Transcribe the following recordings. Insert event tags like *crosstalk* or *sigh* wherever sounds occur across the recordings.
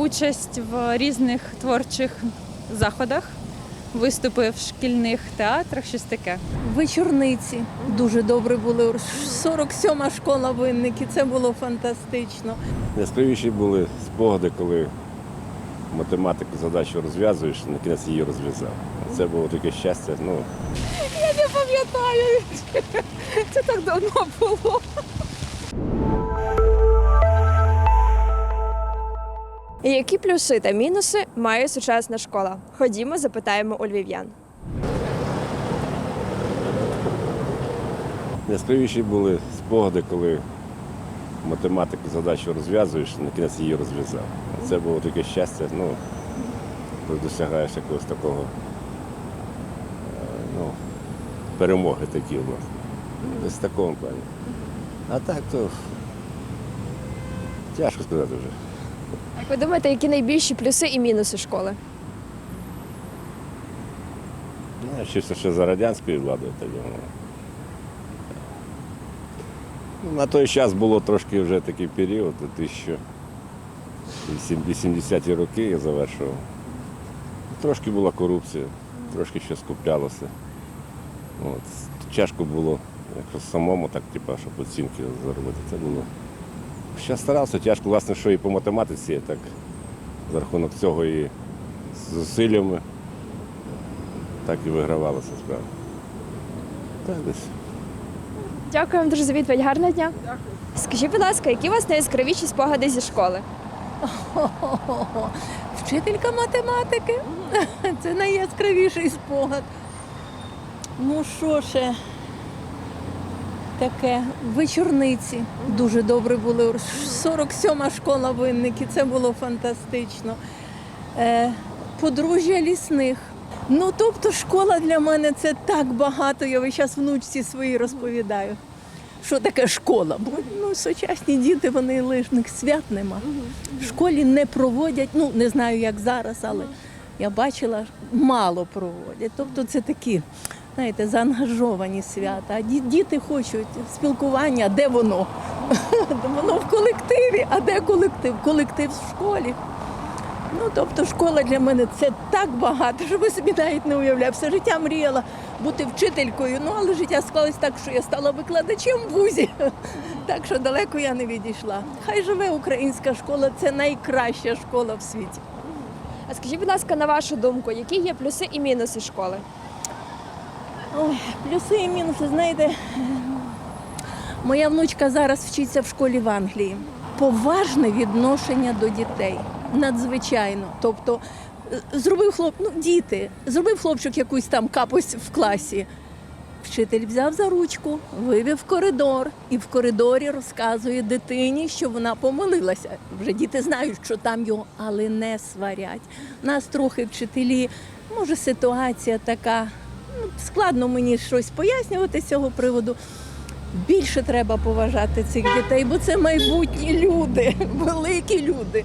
участь в різних творчих заходах, виступи в шкільних театрах, щось таке. Вечорниці дуже добре були. 47-ма школа винники. Це було фантастично. Яскравіші були спогади, коли математику задачу розв'язуєш, на кінець її розв'язав. Це було таке щастя. Ну, Не пам'ятаю, це так давно було. Які плюси та мінуси має сучасна школа? Ходімо, запитаємо у львів'ян. яскравіші були спогади, коли математику задачу розв'язуєш, на кінець її розв'язав. Це було таке щастя, ну, коли досягаєш якогось такого е, ну, перемоги такі в нас. Десь в такому плані. А так то тяжко сказати вже. Як ви думаєте, які найбільші плюси і мінуси школи? Ну, чисто ще за радянської влади, так думаю. Ну, На той час було трошки вже такий період, 1080-ті роки я завершував. Трошки була корупція, трошки щось куплялося. От. Тяжко було якось самому, так, типу, щоб оцінки заробити. Це було. Ще старався, тяжко, власне, що і по математиці, так за рахунок цього і з зусиллями так і вигравалася справа. Так десь. Дякую вам дуже за відповідь. Гарного дня. Дякую. Скажіть, будь ласка, які у вас найяскравіші спогади зі школи? Хо-хо-хо. *laughs* Вчителька математики. *laughs* Це найяскравіший спогад. Ну що ще? Таке вечорниці дуже добре були. 47-ма школа винники. Це було фантастично. Е, подружжя лісних. Ну, тобто, школа для мене це так багато. Я весь час внучці своїй розповідаю. Що таке школа? Бо ну, сучасні діти, вони лишних свят нема. В школі не проводять, ну не знаю, як зараз, але я бачила, мало проводять. Тобто це такі, знаєте, заангажовані свята. Діти хочуть спілкування, де воно? *laughs* Воно в колективі, а де колектив? Колектив в школі. Ну, тобто школа для мене це так багато, *laughs* що ви собі навіть не уявляєте. Все життя мріяла бути вчителькою, ну але життя склалось так, що я стала викладачем в вузі. *laughs* Так що далеко я не відійшла. Хай живе українська школа, це найкраща школа в світі. А скажіть, будь ласка, на вашу думку, які є плюси і мінуси школи? Ой, плюси і мінуси, знаєте. Моя внучка зараз вчиться в школі в Англії. Поважне відношення до дітей. Надзвичайно. Тобто, е, зробив хлоп, ну, діти, зробив хлопчик якусь там капость в класі. Вчитель взяв за ручку, вивів коридор і в коридорі розказує дитині, що вона помилилася. Вже діти знають, що там його, але не сварять. Нас трохи вчителі, може, ситуація така. Складно мені щось пояснювати з цього приводу. Більше треба поважати цих дітей, бо це майбутні люди, *laughs* великі люди.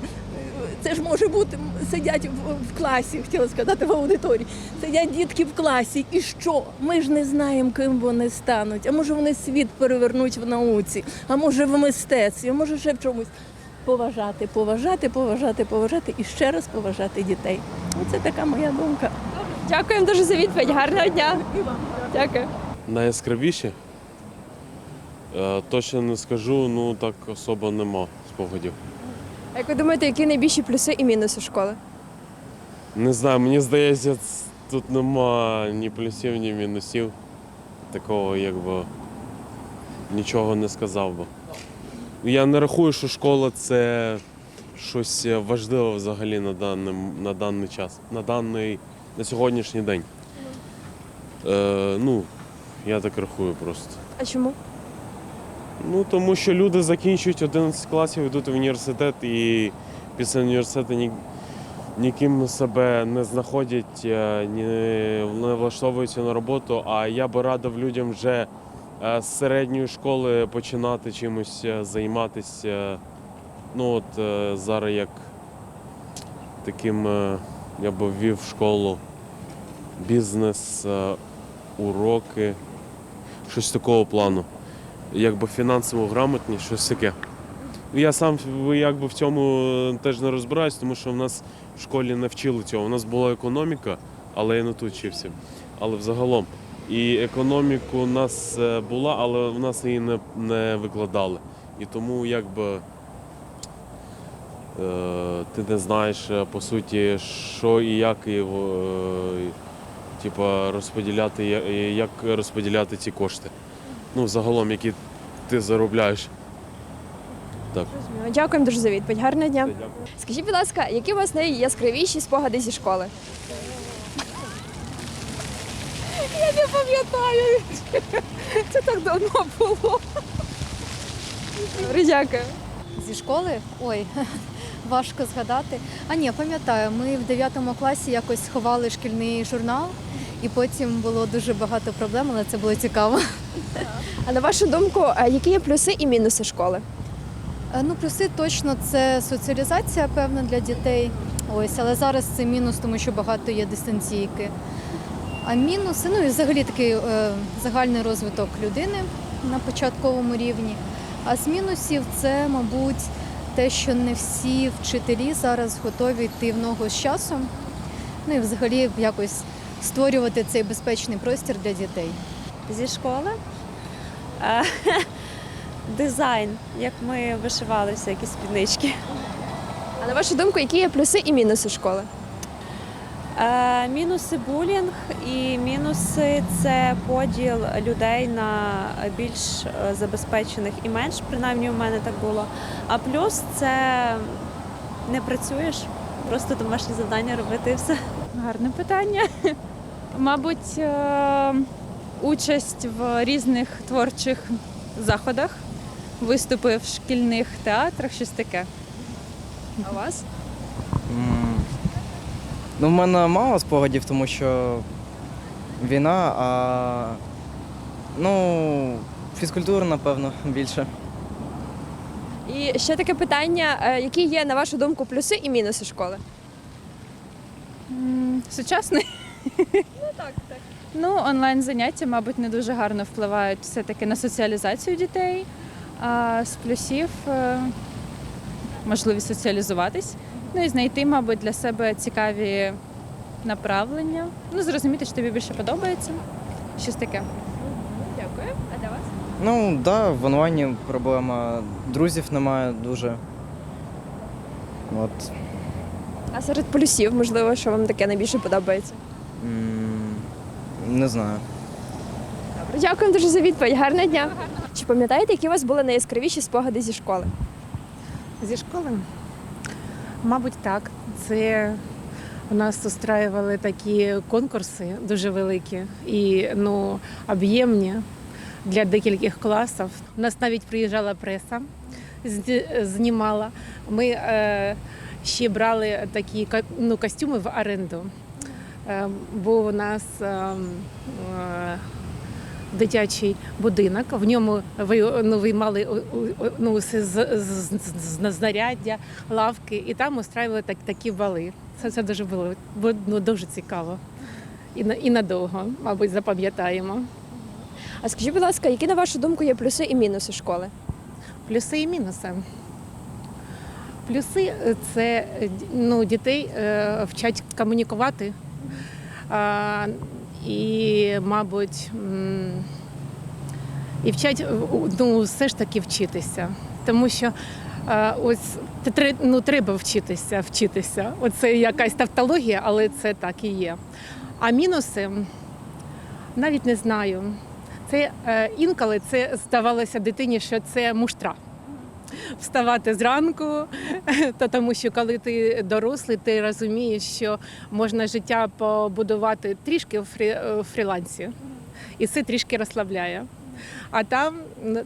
Це ж може бути, сидять в класі, хотіла сказати, в аудиторії. Сидять дітки в класі. І що? Ми ж не знаємо, ким вони стануть. А може вони світ перевернуть в науці, а може в мистецтві, а може ще в чомусь. Поважати, поважати, поважати, поважати і ще раз поважати дітей. Оце така моя думка. Дякуємо дуже за відповідь. Гарного дня. Дякую. Найяскравіші? Е, Точно не скажу, ну так особо нема спогадів. А як ви думаєте, які найбільші плюси і мінуси школи? Не знаю, мені здається, ц- тут нема ні плюсів, ні мінусів. Такого якби нічого не сказав би. Я не рахую, що школа це щось важливе взагалі на, даним, на даний час, на даний, на сьогоднішній день. Е, ну, я так рахую просто. А чому? Ну, тому що люди закінчують 11 класів, йдуть в університет і після університету ні, ніким себе не знаходять, е, ні, не влаштовуються на роботу. А я би радив людям вже е, з середньої школи починати чимось е, займатися. Ну, от е, зараз як таким е, я би ввів в школу бізнес, е, уроки, щось такого плану якби фінансово грамотні, щось таке. Я сам якби в цьому теж не розбираюсь, тому що в нас в школі не вчили цього. У нас була економіка, але я не тут вчився. Але взагалом. І економіку у нас е, була, але в нас її не, не викладали. І тому якби е, ти не знаєш е, по суті, що і як е, типа, розподіляти, як розподіляти ці кошти. Ну, загалом, які ти заробляєш. Так. Дякуємо дуже за відповідь. Гарного дня. Дякую. Скажіть, будь ласка, які у вас найяскравіші спогади зі школи? Я не пам'ятаю. Це так давно було. Добре, дякую. Зі школи? Ой, *laughs* важко згадати. А ні, пам'ятаю, ми в 9 класі якось сховали шкільний журнал, і потім було дуже багато проблем, але це було цікаво. А на вашу думку, які є плюси і мінуси школи? Е, Ну, плюси точно це соціалізація, певна, для дітей. Ось, але зараз це мінус, тому що багато є дистанційки. А мінуси, ну і взагалі такий е, загальний розвиток людини на початковому рівні. А з мінусів це, мабуть, те, що не всі вчителі зараз готові йти в ногу з часом. Ну і взагалі якось створювати цей безпечний простір для дітей. зі школи. *laughs* Дизайн, як ми вишивали всякі спіднички. А на вашу думку, які є плюси і мінуси школи? Е, Мінуси булінг і мінуси це поділ людей на більш е, забезпечених і менш, принаймні у мене так було. А плюс це не працюєш, просто домашні завдання робити і все. Гарне питання. Мабуть, е, участь в різних творчих заходах, виступи в шкільних театрах, щось таке. А у вас? Ну, в мене мало спогадів, тому що війна, а ну, фізкультура, напевно, більше. І ще таке питання: е, які є, на вашу думку, плюси і мінуси школи? Сучасний. Ну так, так. Ну, онлайн заняття, мабуть, не дуже гарно впливають все-таки на соціалізацію дітей. А з плюсів е, можливість соціалізуватись, ну і знайти, мабуть, для себе цікаві направлення. Ну, зрозуміти, що тобі більше подобається. Щось таке. Дякую. А для вас? Ну, так, да, в онлайні проблема. Друзів немає дуже. От. А серед плюсів, можливо, що вам таке найбільше подобається? м, Не знаю. Добре, дякую дуже за відповідь. Гарного дня. Чи пам'ятаєте, які у вас були найяскравіші спогади зі школи? Зі школи? Мабуть, так. Це у нас устраювали такі конкурси дуже великі і ну, об'ємні для декількох класів. У нас навіть приїжджала преса, знімала. Ми е, ще брали такі ну, костюми в оренду. Е, був у нас е, е, дитячий будинок. В ньому ви ну, виймали ну, з, з, з, з знаряддя, лавки, і там устраювали так, такі бали. Це, це дуже було ну, дуже цікаво. І, і надовго, мабуть, запам'ятаємо. А скажіть, будь ласка, які на вашу думку є плюси і мінуси школи? Плюси і мінуси. Плюси е, це е, ну, дітей е, вчать комунікувати а, і, мабуть, і вчать е, ну, все ж таки вчитися. Тому що е, ось ну, треба вчитися, вчитися. Оце якась тавтологія, але це так і є. А мінуси навіть не знаю. Це е, інколи це здавалося дитині, що це муштра. Вставати зранку, *laughs* та тому що коли ти дорослий, ти розумієш, що можна життя побудувати трішки фрі, фрілансі, і це трішки розслабляє. А там,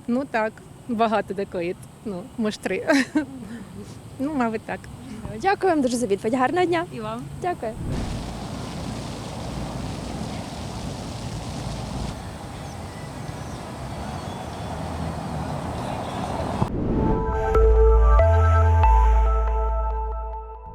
ну- так, багато такої ну, муштри. *laughs* Ну, мабуть, так. Дякую вам дуже за відповідь. Гарного дня. І вам. Дякую.